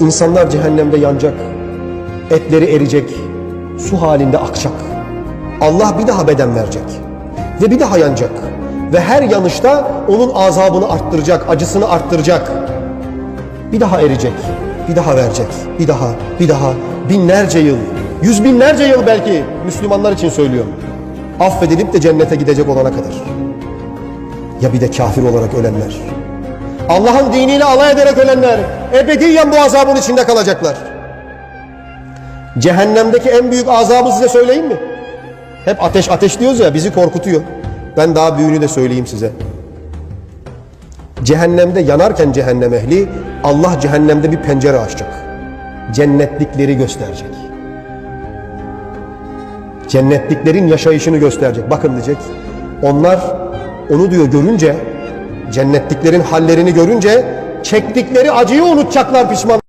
İnsanlar cehennemde yanacak. Etleri eriyecek. Su halinde akacak. Allah bir daha beden verecek. Ve bir daha yanacak. Ve her yanışta onun azabını arttıracak, acısını arttıracak. Bir daha erecek, bir daha verecek, bir daha, bir daha, binlerce yıl, yüz binlerce yıl belki Müslümanlar için söylüyorum. Affedilip de cennete gidecek olana kadar. Ya bir de kafir olarak ölenler. Allah'ın diniyle alay ederek ölenler ebediyen bu azabın içinde kalacaklar. Cehennemdeki en büyük azabı size söyleyeyim mi? Hep ateş ateş diyoruz ya bizi korkutuyor. Ben daha büyüğünü de söyleyeyim size. Cehennemde yanarken cehennem ehli Allah cehennemde bir pencere açacak. Cennetlikleri gösterecek. Cennetliklerin yaşayışını gösterecek. Bakın diyecek. Onlar onu diyor görünce cennetliklerin hallerini görünce çektikleri acıyı unutacaklar pişman